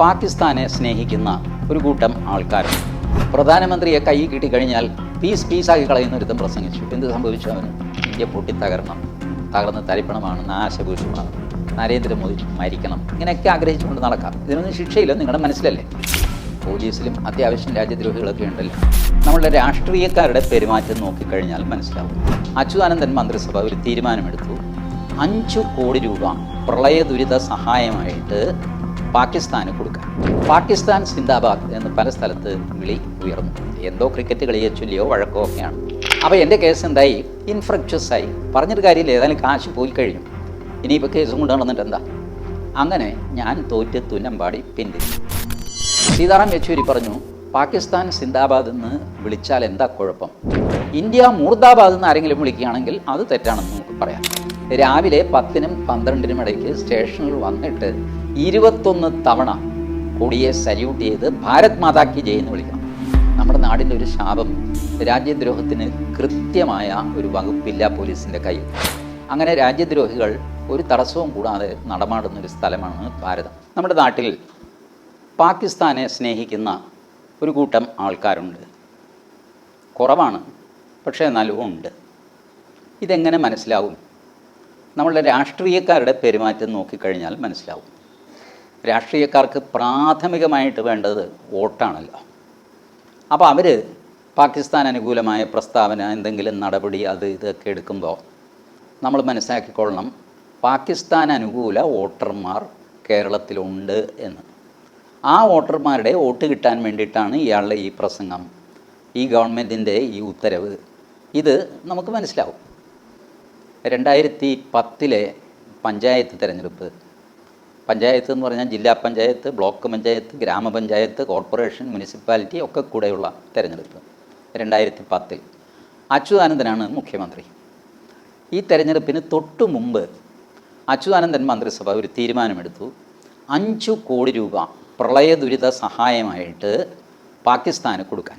പാകിസ്ഥാനെ സ്നേഹിക്കുന്ന ഒരു കൂട്ടം ആൾക്കാരുണ്ട്. പ്രധാനമന്ത്രിയെ കൈ കിട്ടിക്കഴിഞ്ഞാൽ പീസ് പീസാക്കി കളയുന്ന ഒരുത്തം പ്രസംഗിച്ചു. എന്ത് സംഭവിച്ചു അവന്? ഇന്ത്യ പൊട്ടി തകരണം തകർന്ന് തരിപ്പണമാണ് നാശഭൂഷമാണ് നരേന്ദ്രമോദി മരിക്കണം. ഇങ്ങനെയൊക്കെ ആഗ്രഹിച്ചുകൊണ്ട് നടക്കാം. ഇതിനൊന്നും ശിക്ഷയില്ല നിങ്ങളുടെ മനസ്സിലല്ലേ? പോലീസിലും അത്യാവശ്യം രാജ്യദ്രോഹികളൊക്കെ ഉണ്ടല്ലോ. നമ്മളുടെ രാഷ്ട്രീയക്കാരുടെ പെരുമാറ്റം നോക്കിക്കഴിഞ്ഞാൽ മനസ്സിലാവും. അച്യുതാനന്ദൻ മന്ത്രിസഭ ഒരു തീരുമാനമെടുത്തു. അഞ്ചു കോടി രൂപ പ്രളയ ദുരിത സഹായമായിട്ട് പാകിസ്ഥാന് കൊടുക്കാൻ പാകിസ്ഥാൻ സിന്ദാബാദ് എന്ന് പല സ്ഥലത്ത് വിളി ഉയർന്നു. എന്തോ ക്രിക്കറ്റ് കളിയെ ചൊല്ലിയോ വഴക്കോ ഒക്കെയാണ്. അപ്പോൾ എന്റെ കേസ് എന്തായി? ഇൻഫ്രക്ച്വസ് ആയി. പറഞ്ഞിട്ട് കാര്യമില്ല. ഏതായാലും കാശ് പോയി കഴിഞ്ഞു. ഇനിയിപ്പോൾ കേസ് കൊണ്ട് നടന്നിട്ട് എന്താ? അങ്ങനെ ഞാൻ തോറ്റ് തുന്നമ്പാടി പിന്തിരിഞ്ഞു സീതാറാം യെച്ചൂരി പറഞ്ഞു പാകിസ്ഥാൻ സിന്ദാബാദ് എന്ന് വിളിച്ചാൽ എന്താ കുഴപ്പം? ഇന്ത്യ മൂർദാബാദ് എന്ന് ആരെങ്കിലും വിളിക്കുകയാണെങ്കിൽ അത് തെറ്റാണെന്ന് നമുക്ക് പറയാം. രാവിലെ പത്തിനും പന്ത്രണ്ടിനും ഇടയ്ക്ക് സ്റ്റേഷനിൽ വന്നിട്ട് ഇരുപത്തൊന്ന് തവണ കൊടിയെ സല്യൂട്ട് ചെയ്ത് ഭാരത് മാതാ കി ജയ് എന്ന് വിളിക്കണം. നമ്മുടെ നാടിന്റെ ഒരു ശാപം രാജ്യദ്രോഹത്തിന് കൃത്യമായ ഒരു വകുപ്പില്ല പോലീസിന്റെ കയ്യിൽ. അങ്ങനെ രാജ്യദ്രോഹികൾ ഒരു തടസ്സവും കൂടാതെ നടമാടുന്ന ഒരു സ്ഥലമാണ് ഭാരതം. നമ്മുടെ നാട്ടിൽ പാകിസ്ഥാനെ സ്നേഹിക്കുന്ന ഒരു കൂട്ടം ആൾക്കാരുണ്ട്. കുറവാണ് പക്ഷേ എന്നാലും ഉണ്ട്. ഇതെങ്ങനെ മനസ്സിലാവും? നമ്മളുടെ രാഷ്ട്രീയക്കാരുടെ പെരുമാറ്റം നോക്കിക്കഴിഞ്ഞാൽ മനസ്സിലാവും. രാഷ്ട്രീയക്കാർക്ക് പ്രാഥമികമായിട്ട് വേണ്ടത് വോട്ടാണല്ലോ. അപ്പോൾ അവർ പാകിസ്ഥാൻ അനുകൂലമായ പ്രസ്താവന എന്തെങ്കിലും നടപടി അത് ഇതൊക്കെ എടുക്കുമ്പോൾ നമ്മൾ മനസ്സിലാക്കിക്കൊള്ളണം പാകിസ്ഥാൻ അനുകൂല വോട്ടർമാർ കേരളത്തിലുണ്ട് എന്ന്. ആ വോട്ടർമാരുടെ വോട്ട് കിട്ടാൻ വേണ്ടിയിട്ടാണ് ഇയാളുടെ ഈ പ്രസംഗം ഈ ഗവൺമെന്റിന്റെ ഈ ഉത്തരവ്. ഇത് നമുക്ക് മനസ്സിലാവും. രണ്ടായിരത്തി പത്തിലെ പഞ്ചായത്ത് തിരഞ്ഞെടുപ്പ് പഞ്ചായത്ത് എന്ന് പറഞ്ഞാൽ ജില്ലാ പഞ്ചായത്ത് ബ്ലോക്ക് പഞ്ചായത്ത് ഗ്രാമപഞ്ചായത്ത് കോർപ്പറേഷൻ മുനിസിപ്പാലിറ്റി ഒക്കെ കൂടെയുള്ള തിരഞ്ഞെടുപ്പ് രണ്ടായിരത്തി പത്തിൽ അച്യുതാനന്ദനാണ് മുഖ്യമന്ത്രി. ഈ തെരഞ്ഞെടുപ്പിന് തൊട്ടു മുമ്പ് അച്യുതാനന്ദൻ മന്ത്രിസഭ ഒരു തീരുമാനമെടുത്തു. അഞ്ചു കോടി രൂപ പ്രളയ ദുരിത സഹായമായിട്ട് പാകിസ്ഥാന് കൊടുക്കാൻ.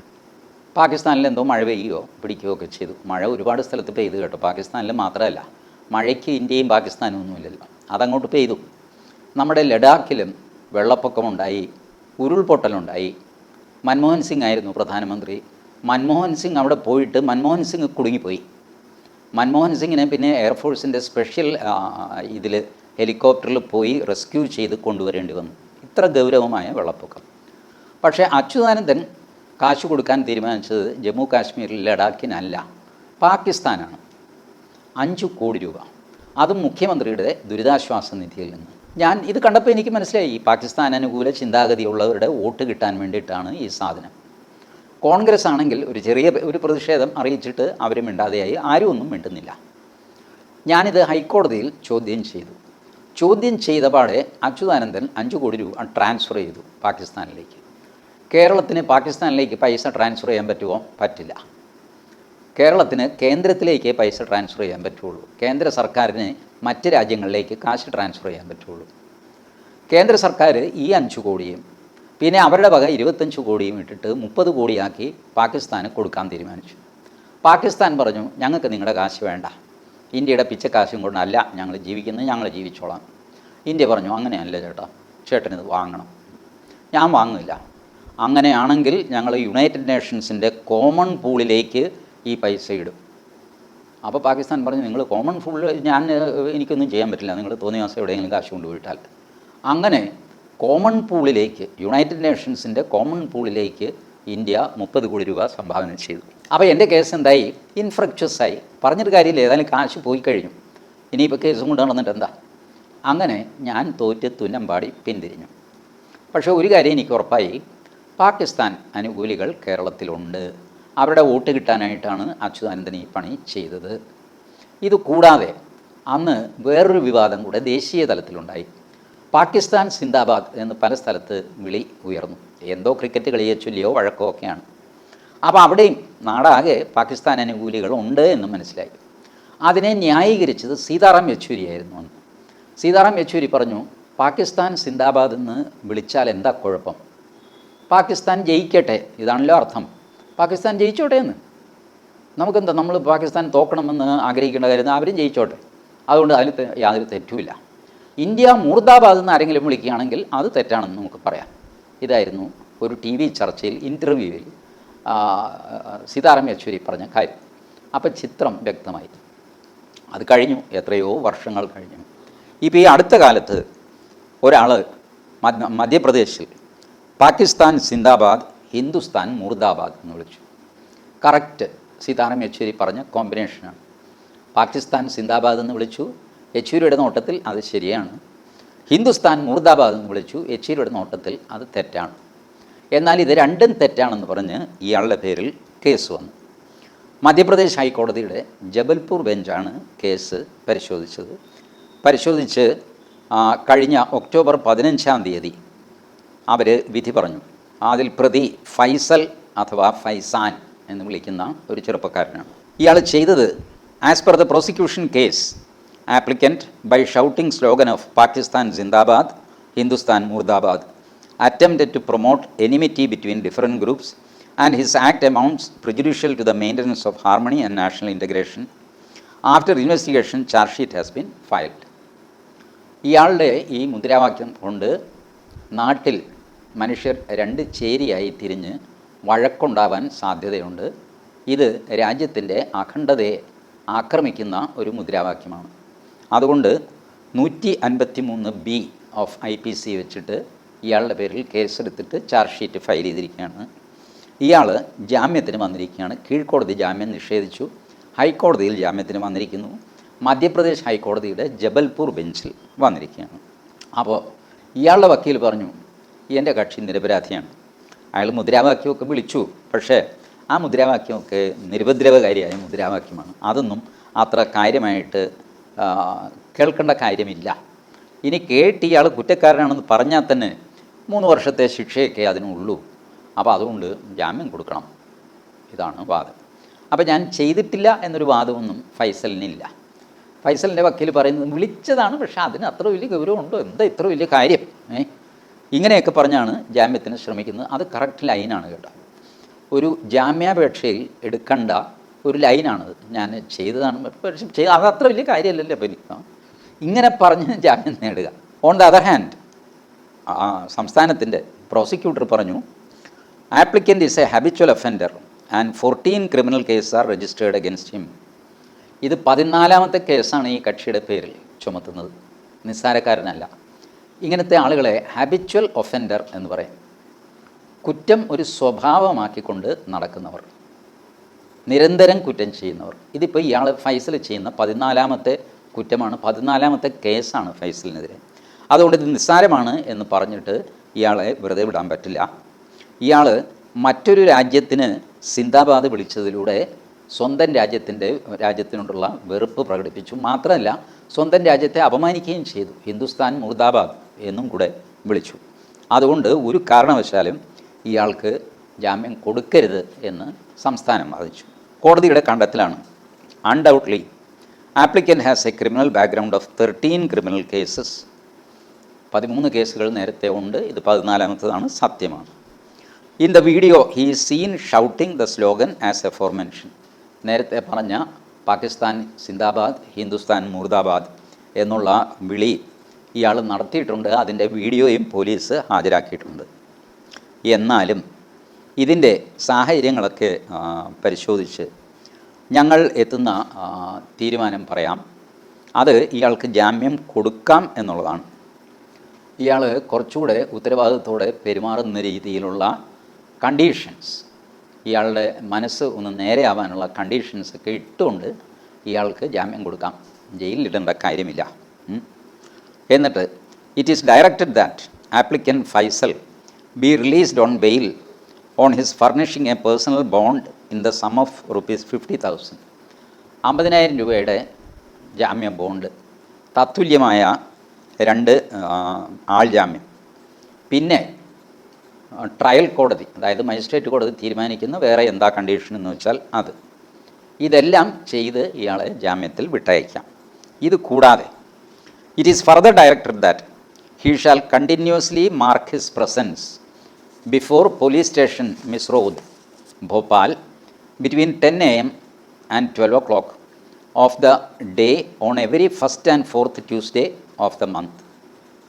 പാകിസ്ഥാനിൽ എന്തോ മഴ പെയ്യുകയോ പിടിക്കുകയോ ഒക്കെ ചെയ്തു. മഴ ഒരുപാട് സ്ഥലത്ത് പെയ്തു കേട്ടോ. പാകിസ്ഥാനിൽ മാത്രമല്ല മഴയ്ക്ക് ഇന്ത്യയും പാകിസ്ഥാനും ഒന്നുമില്ലല്ലോ. അതങ്ങോട്ട് പെയ്തു. നമ്മുടെ ലഡാക്കിലും വെള്ളപ്പൊക്കമുണ്ടായി ഉരുൾപൊട്ടലുണ്ടായി. മൻമോഹൻ സിംഗ് ആയിരുന്നു പ്രധാനമന്ത്രി. മൻമോഹൻ സിംഗ് അവിടെ പോയിട്ട് മൻമോഹൻ സിംഗ് കുടുങ്ങിപ്പോയി. മൻമോഹൻ സിംഗിനെ പിന്നെ എയർഫോഴ്സിന്റെ സ്പെഷ്യൽ ഇതിൽ ഹെലികോപ്റ്ററിൽ പോയി റെസ്ക്യൂ ചെയ്ത് കൊണ്ടുവരേണ്ടി വന്നു. ഇത്ര ഗൗരവമായ വെള്ളപ്പൊക്കം. പക്ഷേ അച്യുതാനന്ദൻ കാശ് കൊടുക്കാൻ തീരുമാനിച്ചത് ജമ്മു കാശ്മീരിൽ ലഡാക്കിനല്ല പാകിസ്ഥാനാണ്. അഞ്ച് കോടി രൂപ. അതും മുഖ്യമന്ത്രിയുടെ ദുരിതാശ്വാസ നിധിയിൽ നിന്ന്. ഞാൻ ഇത് കണ്ടപ്പോൾ എനിക്ക് മനസ്സിലായി. പാകിസ്ഥാൻ അനുകൂല ചിന്താഗതിയുള്ളവരുടെ വോട്ട് കിട്ടാൻ വേണ്ടിയിട്ടാണ് ഈ സാധനം. കോൺഗ്രസ് ആണെങ്കിൽ ഒരു ചെറിയ ഒരു പ്രതിഷേധം അറിയിച്ചിട്ട് അവരും മിണ്ടാതെയായി ആരും ഒന്നും മിണ്ടുന്നില്ല. ഞാനിത് ഹൈക്കോടതിയിൽ ചോദ്യം ചെയ്തു. ചോദ്യം ചെയ്ത പാടെ അച്യുതാനന്ദൻ അഞ്ച് കോടി രൂപ ട്രാൻസ്ഫർ ചെയ്തു പാകിസ്ഥാനിലേക്ക്. കേരളത്തിന് പാകിസ്ഥാനിലേക്ക് പൈസ ട്രാൻസ്ഫർ ചെയ്യാൻ പറ്റുമോ പറ്റില്ല. കേരളത്തിന് കേന്ദ്രത്തിലേക്ക് പൈസ ട്രാൻസ്ഫർ ചെയ്യാൻ പറ്റുള്ളൂ. കേന്ദ്ര സർക്കാരിന് മറ്റ് രാജ്യങ്ങളിലേക്ക് കാശ് ട്രാൻസ്ഫർ ചെയ്യാൻ പറ്റുള്ളൂ. കേന്ദ്ര സർക്കാർ ഈ അഞ്ച് കോടിയും പിന്നെ അവരുടെ വക ഇരുപത്തഞ്ച് കോടിയും ഇട്ടിട്ട് മുപ്പത് കോടിയാക്കി പാകിസ്ഥാന് കൊടുക്കാൻ തീരുമാനിച്ചു. പാകിസ്ഥാൻ പറഞ്ഞു ഞങ്ങൾക്ക് നിങ്ങളുടെ കാശ് വേണ്ട. ഇന്ത്യയുടെ പിച്ചക്കാശും കൊണ്ടല്ല ഞങ്ങൾ ജീവിക്കുന്നത് ഞങ്ങൾ ജീവിച്ചോളാം. ഇന്ത്യ പറഞ്ഞു അങ്ങനെയല്ല ചേട്ടാ ചേട്ടനിത് വാങ്ങണം. ഞാൻ വാങ്ങില്ല അങ്ങനെയാണെങ്കിൽ ഞങ്ങൾ യുണൈറ്റഡ് നേഷൻസിന്റെ കോമൺ പൂളിലേക്ക് ഈ പൈസ ഇടും. അപ്പോൾ പാകിസ്ഥാൻ പറഞ്ഞു നിങ്ങൾ കോമൺ ഫുള്ള് ഞാൻ എനിക്കൊന്നും ചെയ്യാൻ പറ്റില്ല. നിങ്ങൾ തോന്നിയ മാസം എവിടെയെങ്കിലും കാശ് കൊണ്ടുപോയിട്ടാൽ. അങ്ങനെ കോമൺ പൂളിലേക്ക് യുണൈറ്റഡ് നേഷൻസിന്റെ കോമൺ പൂളിലേക്ക് ഇന്ത്യ മുപ്പത് കോടി രൂപ സംഭാവന ചെയ്തു. അപ്പോൾ എന്റെ കേസ് എന്തായി? ഇൻഫ്രക്ച്വസായി പറഞ്ഞിട്ട് കാര്യമില്ല. ഏതായാലും കാശ് പോയി കഴിഞ്ഞു. ഇനിയിപ്പോൾ കേസും കൊണ്ട് നടന്നിട്ട് എന്താ? അങ്ങനെ ഞാൻ തോറ്റ് തുന്നമ്പാടി പിന്തിരിഞ്ഞു. പക്ഷേ ഒരു കാര്യം എനിക്ക് ഉറപ്പായി. പാകിസ്ഥാൻ അനുകൂലികൾ കേരളത്തിലുണ്ട്. അവരുടെ വോട്ട് കിട്ടാനായിട്ടാണ് അച്യുതാനന്ദൻ ഈ പണി ചെയ്തത്. ഇത് കൂടാതെ അന്ന് വേറൊരു വിവാദം കൂടെ ദേശീയ തലത്തിലുണ്ടായി. പാകിസ്ഥാൻ സിന്ദാബാദ് എന്ന് പല സ്ഥലത്ത് വിളി ഉയർന്നു. എന്തോ ക്രിക്കറ്റ് കളിയെ ചൊല്ലിയോ വഴക്കോ ഒക്കെയാണ്. അപ്പോൾ അവിടെയും നാടാകെ പാകിസ്ഥാൻ അനുകൂലികൾ ഉണ്ട് എന്ന് മനസ്സിലായി. അതിനെ ന്യായീകരിച്ചത് സീതാറാം യെച്ചൂരി ആയിരുന്നു അന്ന്. സീതാറാം യെച്ചൂരി പറഞ്ഞു പാകിസ്ഥാൻ സിന്ദാബാദ് എന്ന് വിളിച്ചാൽ എന്താ കുഴപ്പം? പാകിസ്ഥാൻ ജയിക്കട്ടെ ഇതാണല്ലോ അർത്ഥം. പാകിസ്ഥാൻ ജയിച്ചോട്ടെ എന്ന്. നമുക്കെന്താ നമ്മൾ പാകിസ്ഥാൻ തോക്കണമെന്ന് ആഗ്രഹിക്കേണ്ട കാര്യം അവരും ജയിച്ചോട്ടെ. അതുകൊണ്ട് അതിൽ യാതൊരു തെറ്റുമില്ല. ഇന്ത്യ മൂർദാബാദ് എന്ന് ആരെങ്കിലും വിളിക്കുകയാണെങ്കിൽ അത് തെറ്റാണെന്ന് നമുക്ക് പറയാം. ഇതായിരുന്നു ഒരു ടി വി ചർച്ചയിൽ ഇന്റർവ്യൂവിൽ സീതാറാം യെച്ചൂരി പറഞ്ഞ കാര്യം. അപ്പോൾ ചിത്രം വ്യക്തമായി. അത് കഴിഞ്ഞു എത്രയോ വർഷങ്ങൾ കഴിഞ്ഞു. ഇപ്പോൾ ഈ അടുത്ത കാലത്ത് ഒരാൾ മധ്യപ്രദേശിൽ പാകിസ്ഥാൻ സിന്ദാബാദ് ഹിന്ദുസ്ഥാൻ മുർദാബാദ് എന്ന് വിളിച്ചു. കറക്റ്റ് സീതാറാം യെച്ചൂരി പറഞ്ഞ കോമ്പിനേഷനാണ് പാകിസ്ഥാൻ സിന്ദാബാദ് എന്ന് വിളിച്ചു. യെച്ചൂരിയുടെ നോട്ടത്തിൽ അത് ശരിയാണ്. ഹിന്ദുസ്ഥാൻ മുർദാബാദ് എന്ന് വിളിച്ചു. യെച്ചൂരിയുടെ നോട്ടത്തിൽ അത് തെറ്റാണ്. എന്നാൽ ഇത് രണ്ടും തെറ്റാണെന്ന് പറഞ്ഞ് ഇയാളുടെ പേരിൽ കേസ് വന്നു. മധ്യപ്രദേശ് ഹൈക്കോടതിയുടെ ജബൽപൂർ ബെഞ്ചാണ് കേസ് പരിശോധിച്ചത്. പരിശോധിച്ച് കഴിഞ്ഞ ഒക്ടോബർ പതിനഞ്ചാം തീയതി അവർ വിധി പറഞ്ഞു. ആദിൽ പ്രതി ഫൈസൽ അഥവാ ഫൈസാൻ എന്ന് വിളിക്കുന്ന ഒരു ചെറുപ്പക്കാരനാണ്. ഇയാൾ ചെയ്തത് as per the prosecution case applicant by shouting slogan of Pakistan zindabad Hindustan murdabad attempt to promote enmity between different groups and his act amounts prejudicial to the maintenance of harmony and national integration after investigation charge sheet has been filed ഇയാളുടെ ഈ മുദ്രാവാക്യം കൊണ്ട് നാട്ടിൽ മനുഷ്യർ രണ്ട് ചേരിയായി തിരിഞ്ഞ് വഴക്കുണ്ടാവാൻ സാധ്യതയുണ്ട്. ഇത് രാജ്യത്തിന്റെ അഖണ്ഡതയെ ആക്രമിക്കുന്ന ഒരു മുദ്രാവാക്യമാണ്. അതുകൊണ്ട് നൂറ്റി അൻപത്തി മൂന്ന് B of I P C വെച്ചിട്ട് ഇയാളുടെ പേരിൽ കേസെടുത്തിട്ട് ചാർജ് ഷീറ്റ് ഫയൽ ചെയ്തിരിക്കുകയാണ്. ഇയാൾ ജാമ്യത്തിന് വന്നിരിക്കുകയാണ്. കീഴ്ക്കോടതി ജാമ്യം നിഷേധിച്ചു. ഹൈക്കോടതിയിൽ ജാമ്യത്തിന് വന്നിരിക്കുന്നു. മധ്യപ്രദേശ് ഹൈക്കോടതിയുടെ ജബൽപൂർ ബെഞ്ചിൽ വന്നിരിക്കുകയാണ്. അപ്പോൾ ഇയാളുടെ വക്കീൽ പറഞ്ഞു എന്റെ കക്ഷി നിരപരാധിയാണ്. അയാൾ മുദ്രാവാക്യമൊക്കെ വിളിച്ചു. പക്ഷേ ആ മുദ്രാവാക്യമൊക്കെ നിരുപദ്രവകാരിയായ മുദ്രാവാക്യമാണ്. അതൊന്നും അത്ര കാര്യമായിട്ട് കേൾക്കേണ്ട കാര്യമില്ല. ഇനി കേട്ട് ഇയാൾ കുറ്റക്കാരനാണെന്ന് പറഞ്ഞാൽ തന്നെ മൂന്ന് വർഷത്തെ ശിക്ഷയൊക്കെ അതിനുള്ളൂ. അപ്പോൾ അതുകൊണ്ട് ജാമ്യം കൊടുക്കണം. ഇതാണ് വാദം. അപ്പോൾ ഞാൻ ചെയ്തിട്ടില്ല എന്നൊരു വാദമൊന്നും ഫൈസലിനില്ല ഫൈസലിന്റെ വക്കീൽ പറയുന്നത് വിളിച്ചതാണ് പക്ഷേ അതിന് അത്ര വലിയ ഗൗരവമുണ്ടോ? എന്താ ഇത്ര വലിയ കാര്യം? ഏ? ഇങ്ങനെയൊക്കെ പറഞ്ഞാണ് ജാമ്യത്തിന് ശ്രമിക്കുന്നത്. അത് കറക്റ്റ് ലൈനാണ് കേട്ടോ. ഒരു ജാമ്യാപേക്ഷയിൽ എടുക്കേണ്ട ഒരു ലൈനാണത് ഞാൻ ചെയ്തതാണ്. പക്ഷേ അത് അത്ര വലിയ കാര്യമല്ലല്ലോ അപ്പോൾ ഇങ്ങനെ പറഞ്ഞ് ജാമ്യം നേടുക. ഓൺ ദ അതർ ഹാൻഡ് സംസ്ഥാനത്തിന്റെ പ്രോസിക്യൂട്ടർ പറഞ്ഞു applicant is a habitual offender and fourteen criminal case are registered against him ഇത് പതിനാലാമത്തെ കേസാണ് ഈ കക്ഷിയുടെ പേരിൽ ചുമത്തുന്നത്. നിസ്സാരക്കാരനല്ല. ഇങ്ങനത്തെ ആളുകളെ ഹാബിച്വൽ ഒഫൻഡർ എന്ന് പറയും. കുറ്റം ഒരു സ്വഭാവമാക്കിക്കൊണ്ട് നടക്കുന്നവർ. നിരന്തരം കുറ്റം ചെയ്യുന്നവർ. ഇതിപ്പോൾ ഇയാൾ ഫൈസൽ ചെയ്യുന്ന പതിനാലാമത്തെ കുറ്റമാണ് പതിനാലാമത്തെ കേസാണ് ഫൈസലിനെതിരെ. അതുകൊണ്ട് ഇത് നിസ്സാരമാണ് എന്ന് പറഞ്ഞിട്ട് ഇയാളെ വെറുതെ വിടാൻ പറ്റില്ല. ഇയാൾ മറ്റൊരു രാജ്യത്തിന് സിന്ദാബാദ് വിളിച്ചതിലൂടെ സ്വന്തം രാജ്യത്തിന്റെ രാജ്യത്തിനോടുള്ള വെറുപ്പ് പ്രകടിപ്പിച്ചു. മാത്രമല്ല സ്വന്തം രാജ്യത്തെ അപമാനിക്കുകയും ചെയ്തു. ഹിന്ദുസ്ഥാൻ മുർദാബാദ്. എന്നും കൂടെ വിളിച്ചു. അതുകൊണ്ട് ഒരു കാരണവശാലും ഇയാൾക്ക് ജാമ്യം കൊടുക്കരുത് എന്ന് സംസ്ഥാനം വാദിച്ചു. കോടതിയുടെ കണ്ടെത്തലാണ്. Undoubtedly applicant has a criminal background of thirteen criminal cases പതിമൂന്ന് കേസുകൾ നേരത്തെ ഉണ്ട്. ഇത് പതിനാലാമത്തതാണ് സത്യമാണ്. In the video he seen shouting the slogan as aforementioned നേരത്തെ പറഞ്ഞ പാകിസ്ഥാൻ സിന്ദാബാദ് ഹിന്ദുസ്ഥാൻ മുർദാബാദ് എന്നുള്ള വിളി ഇയാൾ നടത്തിയിട്ടുണ്ട് അതിന്റെ വീഡിയോയും പോലീസ് ഹാജരാക്കിയിട്ടുണ്ട്. എന്നാലും ഇതിന്റെ സാഹചര്യങ്ങളൊക്കെ പരിശോധിച്ച് ഞങ്ങൾ എത്തുന്ന തീരുമാനം പറയാം. അത് ഇയാൾക്ക് ജാമ്യം കൊടുക്കാം എന്നുള്ളതാണ്. ഇയാൾ കുറച്ചുകൂടെ ഉത്തരവാദിത്തത്തോടെ പെരുമാറുന്ന രീതിയിലുള്ള കണ്ടീഷൻസ് ഇയാളുടെ മനസ്സ് ഒന്ന് നേരെയാവാനുള്ള കണ്ടീഷൻസൊക്കെ ഇട്ടുകൊണ്ട് ഇയാൾക്ക് ജാമ്യം കൊടുക്കാം. ജയിലിലിടേണ്ട കാര്യമില്ല. എന്നിട്ട് it is directed that applicant Faisal be released on bail on his furnishing a personal bond in the sum of rupees fifty thousand അമ്പതിനായിരം രൂപയുടെ ജാമ്യ ബോണ്ട് തത്തുല്യമായ രണ്ട് ആൾ ജാമ്യം പിന്നെ ട്രയൽ കോടതി അതായത് മജിസ്ട്രേറ്റ് കോടതി തീരുമാനിക്കുന്ന വേറെ എന്താ കണ്ടീഷൻ എന്ന് വെച്ചാൽ അത്. ഇതെല്ലാം ചെയ്ത് ഇയാളെ ജാമ്യത്തിൽ വിട്ടയക്കാം. ഇത് കൂടാതെ further directed that he shall continuously mark his presence before police station Misrod Bhopal between ten A M and twelve o'clock of the day on every first and fourth Tuesday of the month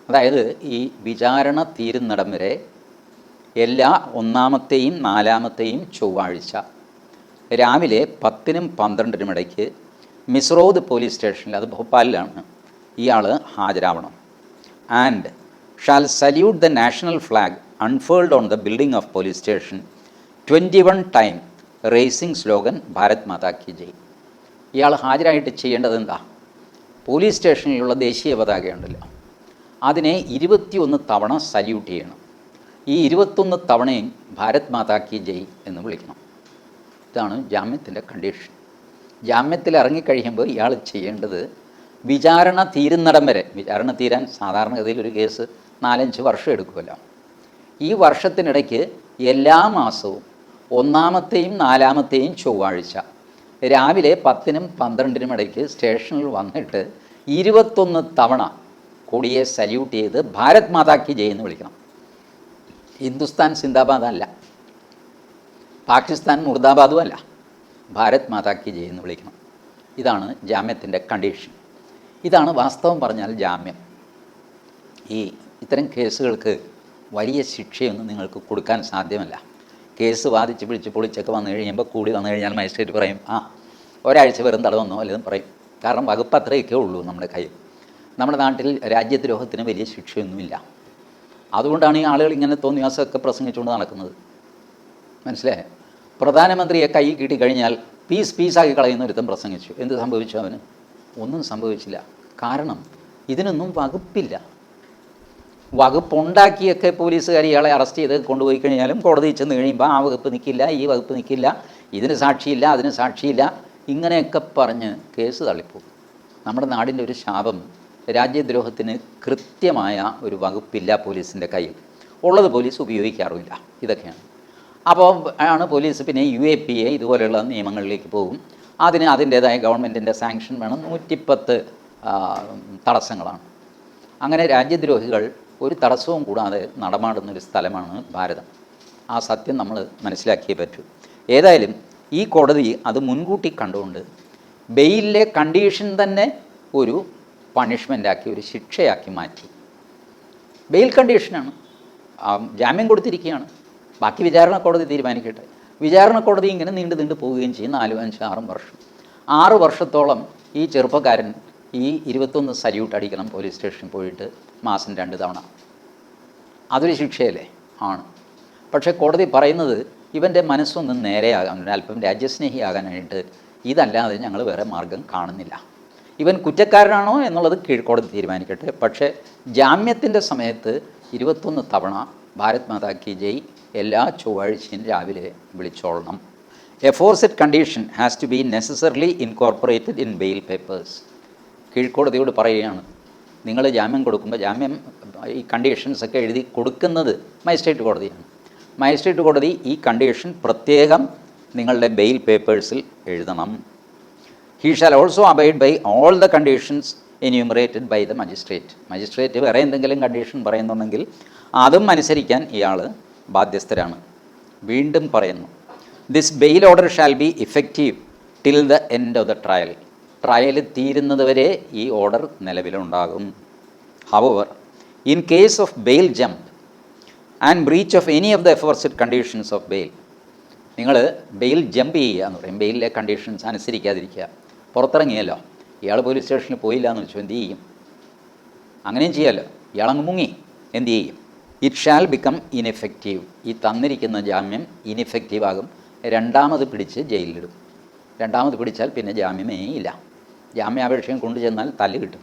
അതായത് ഈ വിചാരണ തീരുന്നിടം വരെ എല്ലാ ഒന്നാമത്തെയും നാലാമത്തെയും ചൊവ്വാഴ്ച രാവിലെ പത്തിനും പന്ത്രണ്ടിനും ഇടയ്ക്ക് മിസ്റോദ് പോലീസ് സ്റ്റേഷനിൽ അത് ഭോപ്പാലിലാണ് ഇയാൾ ഹാജരാവണം. And shall salute the national flag unfurled on the building of police station twenty one time raising slogan Bharat Mata ki Jai ഇയാൾ ഹാജരായിട്ട് ചെയ്യേണ്ടത് എന്താ? പോലീസ് സ്റ്റേഷനിലുള്ള ദേശീയ പതാകയുണ്ടല്ലോ അതിനെ ഇരുപത്തിയൊന്ന് തവണ സല്യൂട്ട് ചെയ്യണം. ഈ ഇരുപത്തൊന്ന് തവണയും ഭാരത് മാതാ കി ജയ് എന്ന് വിളിക്കണം. ഇതാണ് ജാമ്യത്തിന്റെ കണ്ടീഷൻ ജാമ്യത്തിൽ ഇറങ്ങിക്കഴിയുമ്പോൾ ഇയാൾ ചെയ്യേണ്ടത് വിചാരണ തീരുന്നിടം വരെ വിചാരണ തീരാൻ സാധാരണഗതിയിൽ ഒരു കേസ് നാലഞ്ച് വർഷം എടുക്കുമല്ലോ. ഈ വർഷത്തിനിടയ്ക്ക് എല്ലാ മാസവും ഒന്നാമത്തെയും നാലാമത്തെയും ചൊവ്വാഴ്ച രാവിലെ പത്തിനും പന്ത്രണ്ടിനും ഇടയ്ക്ക് സ്റ്റേഷനിൽ വന്നിട്ട് ഇരുപത്തൊന്ന് തവണ കൊടിയെ സല്യൂട്ട് ചെയ്ത് ഭാരത് മാതാക്കി ജയെന്ന് വിളിക്കണം. ഹിന്ദുസ്ഥാൻ സിന്ദാബാദ് അല്ല. പാകിസ്ഥാൻ മുർദാബാദും അല്ല. ഭാരത് മാതാക്കി ജയെന്ന് വിളിക്കണം. ഇതാണ് ജാമ്യത്തിന്റെ കണ്ടീഷൻ. ഇതാണ് വാസ്തവം പറഞ്ഞാൽ ജാമ്യം. ഈ ഇത്തരം കേസുകൾക്ക് വലിയ ശിക്ഷയൊന്നും നിങ്ങൾക്ക് കൊടുക്കാൻ സാധ്യമല്ല. കേസ് വാദിച്ച് പിടിച്ച് പൊളിച്ചൊക്കെ വന്നു കഴിയുമ്പോൾ കൂടി വന്നു കഴിഞ്ഞാൽ മജിസ്ട്രേറ്റ് പറയും ആ ഒരാഴ്ച വെറും തടവെന്നോ? വല്ലതും പറയും. കാരണം വകുപ്പ് അത്രയൊക്കെ ഉള്ളൂ നമ്മുടെ കയ്യിൽ. നമ്മുടെ നാട്ടിൽ രാജ്യദ്രോഹത്തിന് വലിയ ശിക്ഷയൊന്നുമില്ല. അതുകൊണ്ടാണ് ഈ ആളുകൾ ഇങ്ങനെ തോന്നിയാസമൊക്കെ പ്രസംഗിച്ചുകൊണ്ട് നടക്കുന്നത്. മനസ്സിലായേ? പ്രധാനമന്ത്രിയെ കൈ കിട്ടി കഴിഞ്ഞാൽ പീസ് പീസാക്കി കളയുന്ന ഒരുത്തം പ്രസംഗിച്ചു. എന്ത് സംഭവിച്ചു അവന്? ഒന്നും സംഭവിച്ചില്ല. കാരണം ഇതിനൊന്നും വകുപ്പില്ല. വകുപ്പുണ്ടാക്കിയൊക്കെ പോലീസുകാർ ഇയാളെ അറസ്റ്റ് ചെയ്ത് കൊണ്ടുപോയി കഴിഞ്ഞാലും കോടതിയിൽ ചെന്ന് കഴിയുമ്പോൾ ആ വകുപ്പ് നിൽക്കില്ല ഈ വകുപ്പ് നിൽക്കില്ല ഇതിന് സാക്ഷിയില്ല അതിന് സാക്ഷിയില്ല ഇങ്ങനെയൊക്കെ പറഞ്ഞ് കേസ് തള്ളിപ്പോകും. നമ്മുടെ നാടിന്റെ ഒരു ശാപം രാജ്യദ്രോഹത്തിന് കൃത്യമായ ഒരു വകുപ്പില്ല പോലീസിന്റെ കയ്യിൽ. ഉള്ളത് പോലീസ് ഉപയോഗിക്കാറുമില്ല. ഇതൊക്കെയാണ്. അപ്പോൾ ആണ് പോലീസ് പിന്നെ യു എ പി എ ഇതുപോലെയുള്ള നിയമങ്ങളിലേക്ക് പോകും. അതിന് അതിന്റേതായ ഗവൺമെന്റിന്റെ സാങ്ഷൻ വേണം. നൂറ്റിപ്പത്ത് തടസ്സങ്ങളാണ്. അങ്ങനെ രാജ്യദ്രോഹികൾ ഒരു തടസ്സവും കൂടാതെ നടമാടുന്ന ഒരു സ്ഥലമാണ് ഭാരതം. ആ സത്യം നമ്മൾ മനസ്സിലാക്കിയേ പറ്റൂ. ഏതായാലും ഈ കോടതി അത് മുൻകൂട്ടി കണ്ടുകൊണ്ട് ബെയിലിലെ കണ്ടീഷൻ തന്നെ ഒരു പണിഷ്മെന്റാക്കി ഒരു ശിക്ഷയാക്കി മാറ്റി. ബെയിൽ കണ്ടീഷനാണ്. ജാമ്യം കൊടുത്തിരിക്കുകയാണ്. ബാക്കി വിചാരണ കോടതി തീരുമാനിക്കട്ടെ. വിചാരണ കോടതി ഇങ്ങനെ നീണ്ടു നീണ്ടു പോവുകയും ചെയ്യും. നാലും അഞ്ച് ആറും വർഷം. ആറ് വർഷത്തോളം ഈ ചെറുപ്പക്കാരൻ ഈ ഇരുപത്തൊന്ന് സല്യൂട്ട് അടിക്കണം പോലീസ് സ്റ്റേഷനിൽ പോയിട്ട് മാസം രണ്ട് തവണ. അതൊരു ശിക്ഷയല്ലേ? ആണ്. പക്ഷേ കോടതി പറയുന്നത് ഇവന്റെ മനസ്സൊന്നും നേരെയാകാൻ അല്പം രാജ്യസ്നേഹിയാകാനായിട്ട് ഇതല്ലാതെ ഞങ്ങൾ വേറെ മാർഗം കാണുന്നില്ല. ഇവൻ കുറ്റക്കാരനാണോ എന്നുള്ളത് കീഴ്ക്കോടതി തീരുമാനിക്കട്ടെ. പക്ഷേ ജാമ്യത്തിന്റെ സമയത്ത് ഇരുപത്തൊന്ന് തവണ ഭാരത് മാതാ കി ജയ് എല്ലാ ചൊവ്വാഴ്ചയും രാവിലെ വിളിച്ചോളണം. Aforesaid condition has to be necessarily incorporated in bail papers കീഴ്ക്കോടതിയോട് പറയുകയാണ് നിങ്ങൾ ജാമ്യം കൊടുക്കുമ്പോൾ ജാമ്യം ഈ കണ്ടീഷൻസൊക്കെ എഴുതി കൊടുക്കുന്നത് മജിസ്ട്രേറ്റ് കോടതിയാണ്. മജിസ്ട്രേറ്റ് കോടതി ഈ കണ്ടീഷൻ പ്രത്യേകം നിങ്ങളുടെ ബെയിൽ പേപ്പേഴ്സിൽ എഴുതണം. He shall also abide by all the conditions enumerated by the magistrate magistrate വേറെ എന്തെങ്കിലും കണ്ടീഷൻ പറയുന്നുണ്ടെങ്കിൽ അതും അനുസരിക്കാൻ ഇയാൾ ബാധ്യസ്ഥരാണ്. വീണ്ടും പറയുന്നു this bail order shall be effective till the end of the trial trial തീരുന്നതുവരെ ഈ order നിലവിലുണ്ടാകും. However in case of bail jump and breach of any of the aforesaid conditions of bail നിങ്ങൾ bail jump ചെയ്യുക എന്ന് പറയും. ബെയിലിലെ conditions അനുസരിക്കാതിരിക്കുക. പുറത്തിറങ്ങിയല്ലോ. ഇയാൾ police സ്റ്റേഷനിൽ പോയില്ല എന്ന് വെച്ചു എന്ത് ചെയ്യും? അങ്ങനെയും ചെയ്യാമല്ലോ ഇയാളങ്ങ് മുങ്ങി. എന്ത് ചെയ്യും? ഇറ്റ് ഷാൽ ബിക്കം ഇൻഎഫക്റ്റീവ് ഈ തന്നിരിക്കുന്ന ജാമ്യം ഇൻഎഫക്റ്റീവ് ആകും. രണ്ടാമത് പിടിച്ച് ജയിലിലിടും. രണ്ടാമത് പിടിച്ചാൽ പിന്നെ ജാമ്യമേ ഇല്ല. ജാമ്യാപേക്ഷയും കൊണ്ടു ചെന്നാൽ തല്ല് കിട്ടും.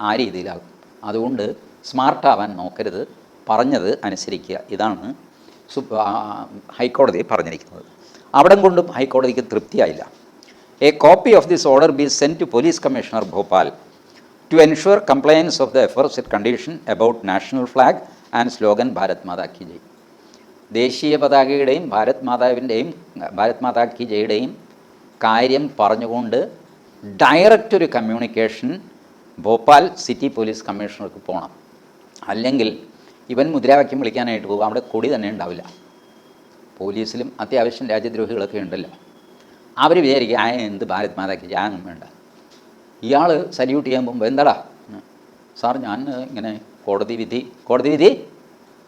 ആ രീതിയിലാകും. അതുകൊണ്ട് സ്മാർട്ടാവാൻ നോക്കരുത്. പറഞ്ഞത് അനുസരിക്കുക. ഇതാണ് ഹൈക്കോടതി പറഞ്ഞിരിക്കുന്നത്. അവിടം കൊണ്ടും ഹൈക്കോടതിക്ക് തൃപ്തിയായില്ല. A copy of this order be sent to police commissioner Bhopal to ensure compliance of the aforesaid condition about national flag and slogan Bharat Mata ki Jai. ദേശീയ പതാകയുടെയും ഭാരത് മാതാവിന്റെയും ഭാരത് മാതാ കി ജയുടെയും കാര്യം പറഞ്ഞുകൊണ്ട് ഡയറക്റ്റ് ഒരു കമ്മ്യൂണിക്കേഷൻ ഭോപ്പാൽ സിറ്റി പോലീസ് കമ്മീഷണർക്ക് പോകണം അല്ലെങ്കിൽ ഇവൻ മുദ്രാവാക്യം വിളിക്കാനായിട്ട് പോകും. അവിടെ കൊടി തന്നെ ഉണ്ടാവില്ല. പോലീസിലും അത്യാവശ്യം രാജ്യദ്രോഹികളൊക്കെ ഉണ്ടല്ലോ. അവർ വിചാരിക്കുക ആ എന്ത് ഭാരത് മാതാക്ക് ഞാനൊന്നും വേണ്ട. ഇയാൾ സല്യൂട്ട് ചെയ്യാൻ പോകുമ്പോൾ എന്താടാ? സാർ ഞാൻ ഇങ്ങനെ കോടതി വിധി കോടതി വിധി?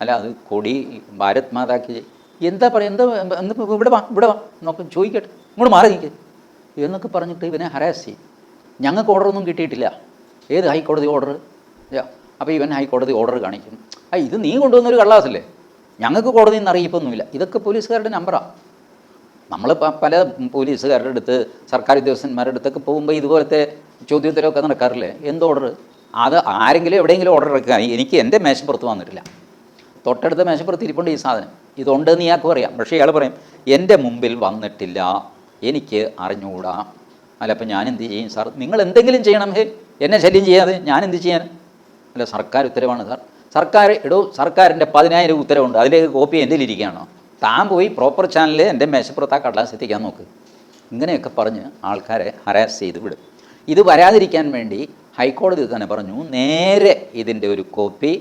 അല്ല അത് കൊടി ഭാരത് മാതാക്ക് എന്താ പറയുക എന്താ എന്താ ഇവിടെ വാ ഇവിടെ വാ നോക്കാം ചോദിക്കട്ടെ ഇങ്ങോട്ട് മാറി നിൽക്കുക എന്നൊക്കെ പറഞ്ഞിട്ട് ഇവനെ ഹരാസ് ചെയ്യും. ഞങ്ങൾക്ക് ഓർഡറൊന്നും കിട്ടിയിട്ടില്ല. ഏത് ഹൈക്കോടതി ഓർഡർ അപ്പോൾ ഇവൻ ഹൈക്കോടതി ഓർഡർ കാണിക്കും. ആ ഇത് നീ കൊണ്ടുവന്നൊരു കള്ളാസല്ലേ? ഞങ്ങൾക്ക് കോടതിയിൽ നിന്ന് അറിയിപ്പൊന്നുമില്ല. ഇതൊക്കെ പോലീസുകാരുടെ നമ്പറാണ് നമ്മൾ പല പോലീസുകാരുടെ അടുത്ത് സർക്കാർ ഉദ്യോഗസ്ഥന്മാരുടെ അടുത്തൊക്കെ പോകുമ്പോൾ ഇതുപോലത്തെ ചോദ്യോത്തരമൊക്കെ നടക്കാറില്ലേ? എന്ത് ഓർഡർ അത് ആരെങ്കിലും എവിടെയെങ്കിലും ഓർഡർ എടുക്കുക. എനിക്ക് എന്റെ മേശപ്പുറത്ത് വന്നിട്ടില്ല. തൊട്ടടുത്ത മേശപ്പുറത്ത് ഇരിപ്പുണ്ട് ഈ സാധനം. ഇതുണ്ടെന്ന് ഇയാൾക്ക് അറിയാം പക്ഷേ ഇയാൾ പറയും എന്റെ മുമ്പിൽ വന്നിട്ടില്ല. എനിക്ക് അറിഞ്ഞുകൂടാ അല്ല അപ്പം ഞാൻ എന്ത് ചെയ്യും? സാർ നിങ്ങൾ എന്തെങ്കിലും ചെയ്യണം. ഹേ എന്നെ ശല്യം ചെയ്യാതെ ഞാൻ എന്ത് ചെയ്യാൻ? അല്ല സർക്കാർ ഉത്തരവാണ് സാർ. സർക്കാർ എടോ സർക്കാരിന്റെ പതിനായിരം ഉത്തരവുണ്ട്. അതിലേക്ക് കോപ്പി എന്റെ ഇരിക്കുകയാണോ? താൻ പോയി പ്രോപ്പർ ചാനലിൽ എന്റെ മേശപ്പുറത്ത് ആ കടലാസ് എത്തിക്കാൻ നോക്ക്. ഇങ്ങനെയൊക്കെ പറഞ്ഞ് ആൾക്കാരെ ഹരാസ് ചെയ്ത് വിടും. ഇത് വരാതിരിക്കാൻ വേണ്ടി ഹൈക്കോടതി തന്നെ പറഞ്ഞു നേരെ ഇതിന്റെ ഒരു കോപ്പി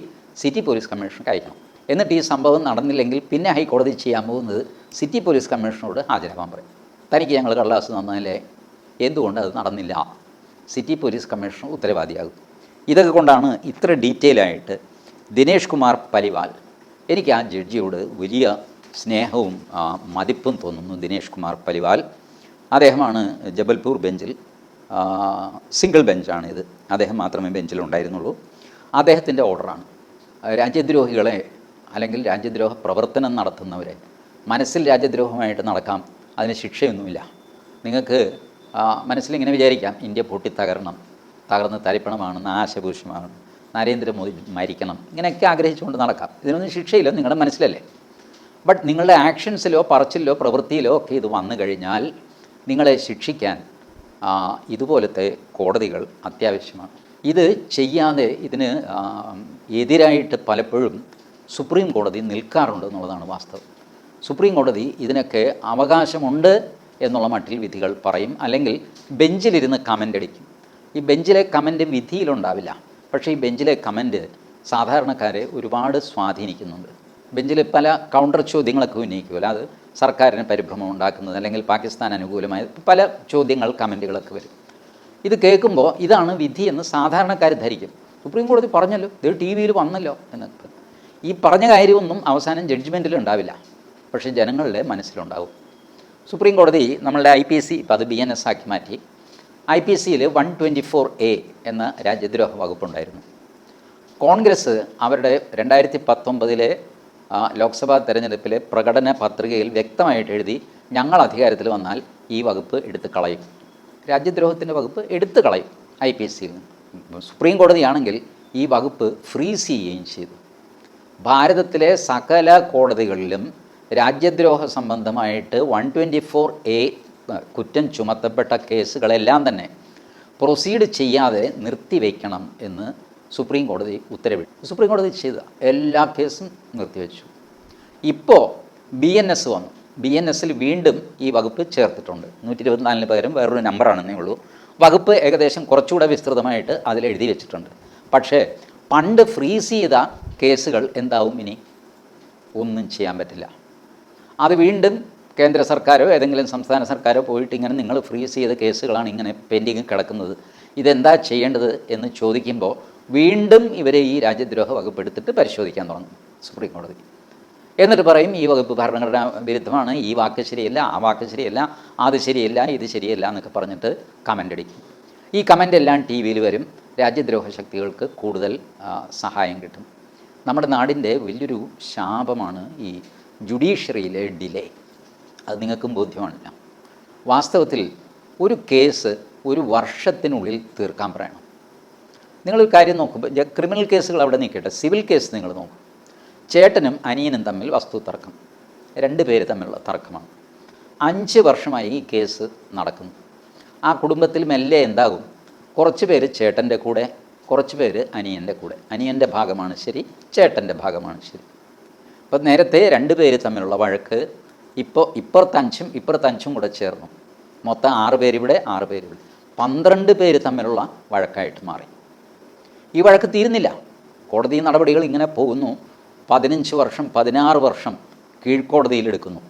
സിറ്റി പോലീസ് കമ്മീഷണർക്ക് അയക്കണം എന്നിട്ട് ഈ സംഭവം നടന്നില്ലെങ്കിൽ പിന്നെ ഹൈക്കോടതി ചെയ്യാൻ പോകുന്നത് സിറ്റി പോലീസ് കമ്മീഷനോട് ഹാജരാവാൻ പറയും. തനിക്ക് ഞങ്ങൾ കള്ളാസ് തന്നാലേ എന്തുകൊണ്ട് അത് നടന്നില്ല? സിറ്റി പോലീസ് കമ്മീഷൻ ഉത്തരവാദിയാകും. ഇതൊക്കെ കൊണ്ടാണ് ഇത്ര ഡീറ്റെയിൽ ആയിട്ട് ദിനേഷ് കുമാർ പലിവാൽ എനിക്ക് ആ ജഡ്ജിയോട് വലിയ സ്നേഹവും മതിപ്പും തോന്നുന്നു ദിനേഷ് കുമാർ പലിവാൽ. അദ്ദേഹമാണ് ജബൽപൂർ ബെഞ്ചിൽ സിംഗിൾ ബെഞ്ചാണ് ഇത്. അദ്ദേഹം മാത്രമേ ബെഞ്ചിലുണ്ടായിരുന്നുള്ളൂ അദ്ദേഹത്തിന്റെ ഓർഡറാണ് രാജ്യദ്രോഹികളെ അല്ലെങ്കിൽ രാജ്യദ്രോഹ പ്രവർത്തനം നടത്തുന്നവരെ മനസ്സിൽ രാജ്യദ്രോഹമായിട്ട് നടക്കാം. അതിന് ശിക്ഷയൊന്നുമില്ല. നിങ്ങൾക്ക് മനസ്സിലിങ്ങനെ വിചാരിക്കാം ഇന്ത്യ പൊട്ടിത്തകരണം തകർന്ന് തരിപ്പണമാണ് നാശഭൂഷമാണ് നരേന്ദ്രമോദി മരിക്കണം. ഇങ്ങനെയൊക്കെ ആഗ്രഹിച്ചുകൊണ്ട് നടക്കാം. ഇതിനൊന്നും ശിക്ഷയില്ല നിങ്ങളുടെ മനസ്സിലല്ലേ. ബട്ട് നിങ്ങളുടെ ആക്ഷൻസിലോ പറച്ചിലോ പ്രവൃത്തിയിലോ ഒക്കെ ഇത് വന്നു കഴിഞ്ഞാൽ നിങ്ങളെ ശിക്ഷിക്കാൻ ഇതുപോലത്തെ കോടതികൾ അത്യാവശ്യമാണ്. ഇത് ചെയ്യാതെ ഇതിന് എതിരായിട്ട് പലപ്പോഴും സുപ്രീം കോടതി നിൽക്കാറുണ്ട് എന്നുള്ളതാണ് വാസ്തവം. സുപ്രീം കോടതി ഇതിനൊക്കെ അവകാശമുണ്ട് എന്നുള്ള മട്ടിൽ വിധികൾ പറയും. അല്ലെങ്കിൽ ബെഞ്ചിലിരുന്ന് കമന്റ് അടിക്കും. ഈ ബെഞ്ചിലെ കമന്റ് വിധിയിലുണ്ടാവില്ല. പക്ഷേ ഈ ബെഞ്ചിലെ കമന്റ് സാധാരണക്കാരെ ഒരുപാട് സ്വാധീനിക്കുന്നുണ്ട്. ബെഞ്ചിൽ പല കൗണ്ടർ ചോദ്യങ്ങളൊക്കെ ഉന്നയിക്കുമല്ലോ. അത് സർക്കാരിന് പരിഭ്രമം ഉണ്ടാക്കുന്നത് അല്ലെങ്കിൽ പാകിസ്ഥാൻ അനുകൂലമായ പല ചോദ്യങ്ങൾ കമന്റുകളൊക്കെ വരും. ഇത് കേൾക്കുമ്പോൾ ഇതാണ് വിധി എന്ന് സാധാരണക്കാർ ധരിക്കും. സുപ്രീം കോടതി പറഞ്ഞല്ലോ ഇത് ടി വിയിൽ വന്നല്ലോ എന്നൊക്കെ. ഈ പറഞ്ഞ കാര്യമൊന്നും അവസാനം ജഡ്ജ്മെന്റിൽ ഉണ്ടാവില്ല. പക്ഷേ ജനങ്ങളുടെ മനസ്സിലുണ്ടാവും. സുപ്രീം കോടതി നമ്മളുടെ ഐ പി എസ് സി ഇപ്പം അത് ബി എൻ എസ് ആക്കി മാറ്റി. ഐ പി എസ് സിയിൽ വൺ ട്വന്റി ഫോർ എ എന്ന രാജ്യദ്രോഹ വകുപ്പുണ്ടായിരുന്നു. കോൺഗ്രസ് അവരുടെ രണ്ടായിരത്തി പത്തൊമ്പതിലെ ലോക്സഭാ തെരഞ്ഞെടുപ്പിലെ പ്രകടന പത്രികയിൽ വ്യക്തമായിട്ട് എഴുതി ഞങ്ങൾ അധികാരത്തിൽ വന്നാൽ ഈ വകുപ്പ് എടുത്തു കളയും. രാജ്യദ്രോഹത്തിന്റെ വകുപ്പ് എടുത്തു കളയും ഐ പി എസ് സിയിൽ നിന്ന്. സുപ്രീം കോടതിയാണെങ്കിൽ ഈ വകുപ്പ് ഫ്രീസ് ചെയ്യുകയും ചെയ്തു. ഭാരതത്തിലെ സകല കോടതികളിലും രാജ്യദ്രോഹ സംബന്ധമായിട്ട് വൺ ട്വന്റി ഫോർ എ കുറ്റം ചുമത്തപ്പെട്ട കേസുകളെല്ലാം തന്നെ പ്രൊസീഡ് ചെയ്യാതെ നിർത്തിവെക്കണം എന്ന് സുപ്രീം കോടതി ഉത്തരവിട്ടു. സുപ്രീം കോടതി ചെയ്ത എല്ലാ കേസും നിർത്തിവെച്ചു. ഇപ്പോൾ ബി എൻ എസ് വന്നു. ബി എൻ എസിൽ വീണ്ടും ഈ വകുപ്പ് ചേർത്തിട്ടുണ്ട്. നൂറ്റി ഇരുപത്തിനാലിന് പകരം വേറൊരു നമ്പറാണെന്നേ ഉള്ളൂ. വകുപ്പ് ഏകദേശം കുറച്ചുകൂടെ വിസ്തൃതമായിട്ട് അതിൽ എഴുതി വെച്ചിട്ടുണ്ട്. പക്ഷേ പണ്ട് ഫ്രീസ് ചെയ്ത കേസുകൾ എന്താവും ഇനി? ഒന്നും ചെയ്യാൻ പറ്റില്ല. അത് വീണ്ടും കേന്ദ്ര സർക്കാരോ ഏതെങ്കിലും സംസ്ഥാന സർക്കാരോ പോയിട്ട് ഇങ്ങനെ നിങ്ങൾ ഫ്രീസ് ചെയ്ത കേസുകളാണ് ഇങ്ങനെ പെൻഡിങ് കിടക്കുന്നത്. ഇതെന്താ ചെയ്യേണ്ടത് എന്ന് ചോദിക്കുമ്പോൾ വീണ്ടും ഇവരെ ഈ രാജ്യദ്രോഹ വകുപ്പ് എടുത്തിട്ട് പരിശോധിക്കാൻ തുടങ്ങും സുപ്രീം കോടതി. എന്നിട്ട് പറയും ഈ വകുപ്പ് ഭരണഘടനാ വിരുദ്ധമാണ് ഈ വാക്ക് ശരിയല്ല ആ വാക്ക് ശരിയല്ല അത് ശരിയല്ല ഇത് ശരിയല്ല എന്നൊക്കെ പറഞ്ഞിട്ട് കമന്റ് അടിക്കും. ഈ കമന്റ് എല്ലാം ടി വിയിൽ വരും. രാജ്യദ്രോഹ ശക്തികൾക്ക് കൂടുതൽ സഹായം കിട്ടും. നമ്മുടെ നാടിന്റെ വലിയൊരു ശാപമാണ് ഈ ജുഡീഷ്യറിയിലെ ഡിലേ. അത് നിങ്ങൾക്കും ബോധ്യമാണില്ല. വാസ്തവത്തിൽ ഒരു കേസ് ഒരു വർഷത്തിനുള്ളിൽ തീർക്കാൻ പറയണം. നിങ്ങളൊരു കാര്യം നോക്കുമ്പോൾ ക്രിമിനൽ കേസുകൾ അവിടെ നിൽക്കട്ടെ സിവിൽ കേസ് നിങ്ങൾ നോക്കും. ചേട്ടനും അനിയനും തമ്മിൽ വസ്തു തർക്കം. രണ്ട് പേര് തമ്മിലുള്ള തർക്കമാണ്. അഞ്ച് വർഷമായി ഈ കേസ് നടക്കുന്നു. ആ കുടുംബത്തിൽ മെല്ലെ എന്താകും? കുറച്ച് പേര് ചേട്ടന്റെ കൂടെ കുറച്ച് പേര് അനിയന്റെ കൂടെ. അനിയന്റെ ഭാഗമാണ് ശരി ചേട്ടന്റെ ഭാഗമാണ് ശരി. അപ്പോൾ നേരത്തെ രണ്ട് പേര് തമ്മിലുള്ള വഴക്ക് ഇപ്പോൾ ഇപ്പുറത്തഞ്ചും ഇപ്പുറത്തഞ്ചും കൂടെ ചേർന്നു. മൊത്തം ആറ് പേരിവിടെ ആറ് പേരിവിടെ. പന്ത്രണ്ട് പേര് തമ്മിലുള്ള വഴക്കായിട്ട് മാറി. ഈ വഴക്ക് തീരുന്നില്ല. കോടതി നടപടികൾ ഇങ്ങനെ പോകുന്നു. പതിനഞ്ച് വർഷം പതിനാറ് വർഷം കീഴ്ക്കോടതിയിലെടുക്കുന്നു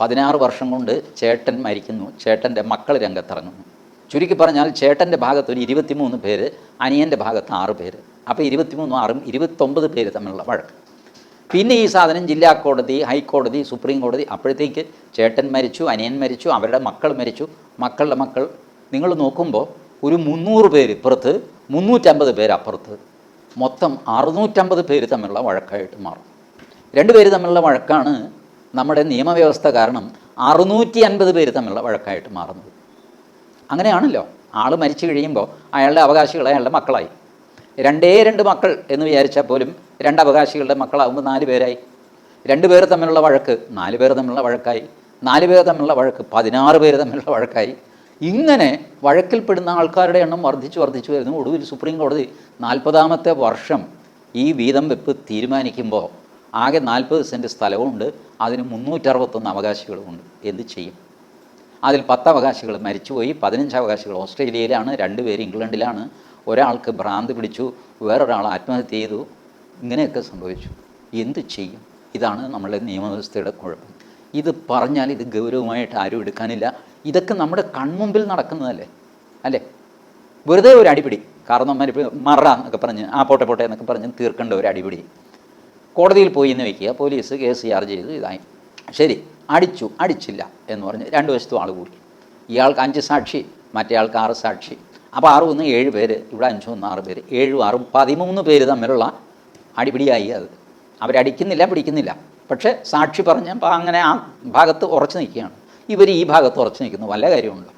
പതിനാറ് വർഷം കൊണ്ട് ചേട്ടൻ മരിക്കുന്നു. ചേട്ടന്റെ മക്കൾ രംഗത്തിറങ്ങുന്നു. ചുരുക്കി പറഞ്ഞാൽ ചേട്ടന്റെ ഭാഗത്ത് ഒരു ഇരുപത്തിമൂന്ന് പേര് അനിയന്റെ ഭാഗത്ത് ആറ് പേര്. അപ്പോൾ ഇരുപത്തിമൂന്നും ആറും ഇരുപത്തൊമ്പത് പേര് തമ്മിലുള്ള വഴക്ക്. പിന്നെ ഈ സാധനം ജില്ലാ കോടതി ഹൈക്കോടതി സുപ്രീം കോടതി അപ്പോഴത്തേക്ക് ചേട്ടൻ മരിച്ചു അനിയൻ മരിച്ചു അവരുടെ മക്കൾ മരിച്ചു. മക്കളുടെ മക്കൾ നിങ്ങൾ നോക്കുമ്പോൾ ഒരു മുന്നൂറ് പേര് ഇപ്പുറത്ത് മുന്നൂറ്റമ്പത് പേര് അപ്പുറത്ത്. മൊത്തം അറുന്നൂറ്റമ്പത് പേര് തമ്മിലുള്ള വഴക്കായിട്ട് മാറും. രണ്ട് പേര് തമ്മിലുള്ള വഴക്കാണ് നമ്മുടെ നിയമവ്യവസ്ഥ കാരണം അറുന്നൂറ്റി അൻപത് പേര് തമ്മിലുള്ള വഴക്കായിട്ട് മാറുന്നത്. അങ്ങനെയാണല്ലോ. ആൾ മരിച്ചു കഴിയുമ്പോൾ അയാളുടെ അവകാശികൾ അയാളുടെ മക്കളായി. രണ്ടേ രണ്ട് മക്കൾ എന്ന് വിചാരിച്ചാൽ പോലും രണ്ട് അവകാശികളുടെ മക്കളാകുമ്പോൾ നാല് പേരായി. രണ്ട് പേർ തമ്മിലുള്ള വഴക്ക് നാല് പേർ തമ്മിലുള്ള വഴക്കായി. നാല് പേർ തമ്മിലുള്ള വഴക്ക് പതിനാറ് പേര് തമ്മിലുള്ള വഴക്കായി. ഇങ്ങനെ വഴക്കിൽപ്പെടുന്ന ആൾക്കാരുടെ എണ്ണം വർദ്ധിച്ചു വർദ്ധിച്ചു വരുന്നു. ഒടുവിൽ സുപ്രീം കോടതി നാൽപ്പതാമത്തെ വർഷം ഈ വീതം വെപ്പ് തീരുമാനിക്കുമ്പോൾ ആകെ നാൽപ്പത് സെന്റ് സ്ഥലവുമുണ്ട്. അതിന് മുന്നൂറ്ററുപത്തൊന്ന് അവകാശികളുമുണ്ട്. എന്ത് ചെയ്യും? അതിൽ പത്ത് അവകാശികൾ മരിച്ചുപോയി. പതിനഞ്ച് അവകാശികൾ ഓസ്ട്രേലിയയിലാണ്. രണ്ടുപേര് ഇംഗ്ലണ്ടിലാണ്. ഒരാൾക്ക് ഭ്രാന്ത് പിടിച്ചു. വേറൊരാൾ ആത്മഹത്യ ചെയ്തു. ഇങ്ങനെയൊക്കെ സംഭവിച്ചു. എന്ത് ചെയ്യും? ഇതാണ് നമ്മളുടെ നിയമവ്യവസ്ഥയുടെ കുഴപ്പം. ഇത് പറഞ്ഞാൽ ഇത് ഗൗരവമായിട്ട് ആരും എടുക്കാനില്ല. ഇതൊക്കെ നമ്മുടെ കൺമുമ്പിൽ നടക്കുന്നതല്ലേ? അല്ലേ? വെറുതെ ഒരു അടിപിടി. കാരണം മറ എന്നൊക്കെ പറഞ്ഞ് ആ പോട്ടെ പോട്ടെ എന്നൊക്കെ പറഞ്ഞ് തീർക്കേണ്ട ഒരു അടിപിടി. കോടതിയിൽ പോയി എന്ന് വയ്ക്കുക പോലീസ് കേസ് ചാർജ് ചെയ്ത് ഇതായി. ശരി അടിച്ചു അടിച്ചില്ല എന്ന് പറഞ്ഞ് രണ്ട് വശത്തും ആൾ കൂടി. ഇയാൾക്ക് അഞ്ച് സാക്ഷി മറ്റേ ആൾക്ക് ആറ് സാക്ഷി. അപ്പോൾ ആറ് ഒന്ന് ഏഴ് പേര് ഇവിടെ അഞ്ചും ഒന്ന് ആറ് പേര് ഏഴും ആറും പതിമൂന്ന് പേര് തമ്മിലുള്ള അടിപിടിയായി അത്. അവരടിക്കുന്നില്ല പിടിക്കുന്നില്ല. പക്ഷേ സാക്ഷി പറഞ്ഞപ്പോൾ അങ്ങനെ ആ ഭാഗത്ത് ഉറച്ചു നിൽക്കുകയാണ്. ഇവർ ഈ ഭാഗത്ത് ഉറച്ചു നിൽക്കുന്നു. വല്ല കാര്യമുണ്ടോ?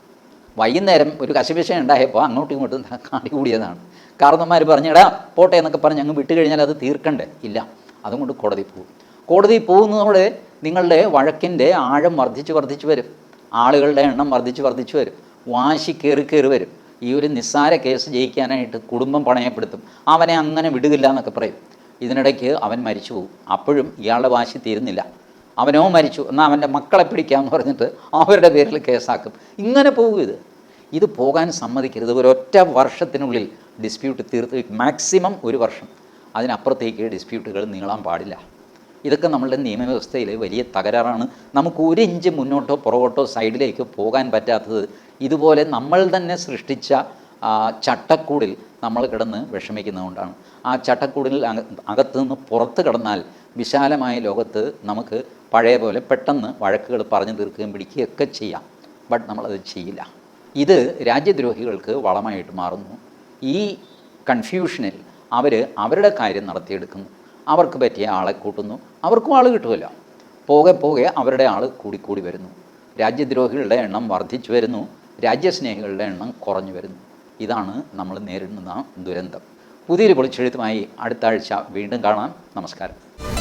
വൈകുന്നേരം ഒരു കശപിശ ഉണ്ടായപ്പോൾ അങ്ങോട്ടും ഇങ്ങോട്ടും കാടി കൂടിയതാണ്. കാരണന്മാർ പറഞ്ഞിടാ പോട്ടെ എന്നൊക്കെ പറഞ്ഞ് അങ്ങ് വിട്ട് കഴിഞ്ഞാൽ അത് തീർക്കണ്ടേ? ഇല്ല. അതുകൊണ്ട് കോടതി പോകും. കോടതി പോകുന്നതോടെ നിങ്ങളുടെ വഴക്കിന്റെ ആഴം വർദ്ധിച്ച് വർദ്ധിച്ച് വരും. ആളുകളുടെ എണ്ണം വർദ്ധിച്ച് വർദ്ധിച്ച് വരും. വാശി കയറി കയറി വരും. ഈ ഒരു നിസ്സാര കേസ് ജയിക്കാനായിട്ട് കുടുംബം പണയപ്പെടുത്തും. അവനെ അങ്ങനെ വിടുകില്ല എന്നൊക്കെ പറയും. ഇതിനിടയ്ക്ക് അവൻ മരിച്ചു പോകും. അപ്പോഴും ഇയാളുടെ വാശി തീരുന്നില്ല. അവനോ മരിച്ചു എന്നാൽ അവന്റെ മക്കളെ പിടിക്കാമെന്ന് പറഞ്ഞിട്ട് അവരുടെ പേരിൽ കേസാക്കും. ഇങ്ങനെ പോകും ഇത്. ഇത് പോകാൻ സമ്മതിക്കരുത്. ഒരു ഒറ്റ വർഷത്തിനുള്ളിൽ ഡിസ്പ്യൂട്ട് തീർത്ത് മാക്സിമം ഒരു വർഷം. അതിനപ്പുറത്തേക്ക് ഡിസ്പ്യൂട്ടുകൾ നീളാൻ പാടില്ല. ഇതൊക്കെ നമ്മളുടെ നിയമവ്യവസ്ഥയിലെ വലിയ തകരാറാണ്. നമുക്ക് ഒരു ഇഞ്ച് മുന്നോട്ടോ പുറകോട്ടോ സൈഡിലേക്ക് പോകാൻ പറ്റാത്തത് ഇതുപോലെ നമ്മൾ തന്നെ സൃഷ്ടിച്ച ചട്ടക്കൂടിൽ നമ്മൾ കിടന്ന് വിഷമിക്കുന്നതുകൊണ്ടാണ്. ആ ചട്ടക്കൂടിൽ അക അകത്ത് നിന്ന് പുറത്ത് കിടന്നാൽ വിശാലമായ ലോകത്ത് നമുക്ക് പഴയ പോലെ പെട്ടെന്ന് വഴക്കുകൾ പറഞ്ഞു തീർക്കുകയും പിടിക്കുകയൊക്കെ ചെയ്യാം. ബട്ട് നമ്മളത് ചെയ്യില്ല. ഇത് രാജ്യദ്രോഹികൾക്ക് വളമായിട്ട് മാറുന്നു. ഈ കൺഫ്യൂഷനിൽ അവർ അവരുടെ കാര്യം നടത്തിയെടുക്കുന്നു. അവർക്ക് പറ്റിയ ആളെ കൂട്ടുന്നു. അവർക്കും ആൾ കിട്ടുമല്ലോ പോകെ പോകെ അവരുടെ ആൾ കൂടിക്കൂടി വരുന്നു. രാജ്യദ്രോഹികളുടെ എണ്ണം വർദ്ധിച്ചു വരുന്നു. രാജ്യസ്നേഹികളുടെ എണ്ണം കുറഞ്ഞു വരുന്നു. ഇതാണ് നമ്മൾ നേരിടുന്ന ദുരന്തം. പുതിയൊരു പൊളിച്ചെഴുത്തുമായി അടുത്ത ആഴ്ച വീണ്ടും കാണാം. നമസ്കാരം.